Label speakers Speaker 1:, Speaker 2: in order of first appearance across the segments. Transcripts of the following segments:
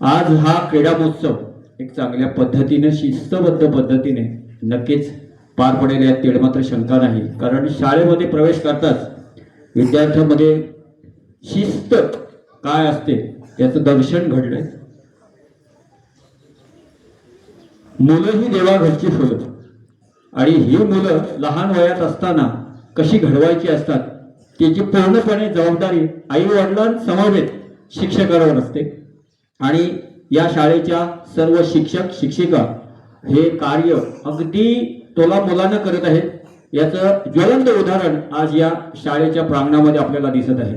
Speaker 1: आज हा क्रीडा महोत्सव एक चांगल्या पद्धतीने शिस्तबद्ध पद्धतीने नक्कीच पार पडेल यात तेवढ मात्र शंका नाही. कारण शाळेमध्ये प्रवेश करताच विद्यार्थ्यांमध्ये शिस्त काय असते याचं दर्शन घडलंय. मुलं ही देवाघरची फुलं. आणि ही मुलं लहान वयात असताना कशी घडवायची असतात त्याची पूर्णपणे जबाबदारी आई वडिलांसमवेत शिक्षकावर असते. आणि या शाळेच्या सर्व शिक्षक शिक्षिका हे कार्य अगदी तोला मुलानं करत आहेत. याचं ज्वलंत उदाहरण आज या शाळेच्या प्रांगणामध्ये आपल्याला दिसत आहे.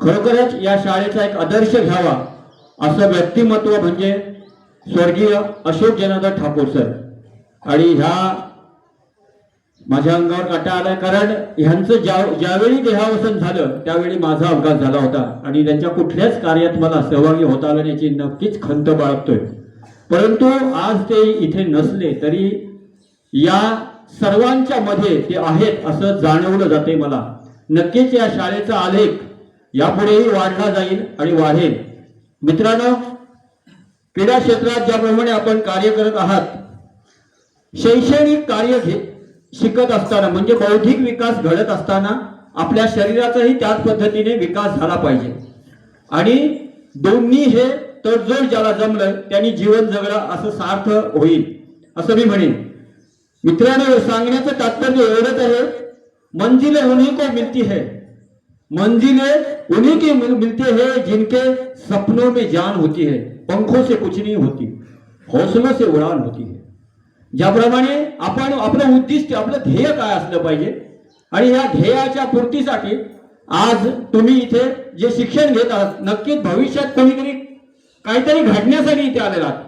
Speaker 1: खरोखरच या शाळेचा एक आदर्श घ्यावा असं व्यक्तिमत्व म्हणजे स्वर्गीय अशोक जनार्दन ठाकूर सर. आणि ह्या माझ्या अंगावर काटा आलाय कारण ह्यांचं ज्या ज्यावेळी देहावसन झालं त्यावेळी माझा अपघात झाला होता. आणि त्यांच्या कुठल्याच कार्यात मला सहभागी होता आला याची नक्कीच खंत बाळगतोय. परंतु आज ते इथे नसले तरी या सर्वांच्या मध्ये ते आहेत असं जाणवलं जाते मला. नक्कीच या शाळेचा आलेख यापुढेही वाढला जाईल आणि वाढेल. मित्रांनो क्रीडा क्षेत्रात ज्याप्रमाणे आपण कार्य करत आहात शैक्षणिक कार्य घेत शिकत असताना म्हणजे बौद्धिक विकास घडत असताना आपल्या शरीराचाही त्याच पद्धतीने विकास झाला पाहिजे. आणि दोन्ही हे तडजोड ज्याला जमलं त्यांनी जीवन जगलं असं सार्थ होईल असं मी म्हणेन. मित्रांनो सांगण्याचं तात्पर्य एवढंच आहे मंजिले उन्हीं को मिलती है. मंजिले उन्हीं की मिल- मिलती है जिनके सपनों में जान होती है पंखों से कुछ नहीं होती हौसलों से उड़ान होती है। ज्याप्रमाणे आपण आपलं उद्दिष्ट आपलं ध्येय काय असलं पाहिजे? आणि या ध्येयाच्या पूर्तीसाठी आज तुम्ही इथे जे शिक्षण घेत आहात नक्कीच भविष्यात कोणीतरी काहीतरी घडण्यासाठी इथे आलेला आहात.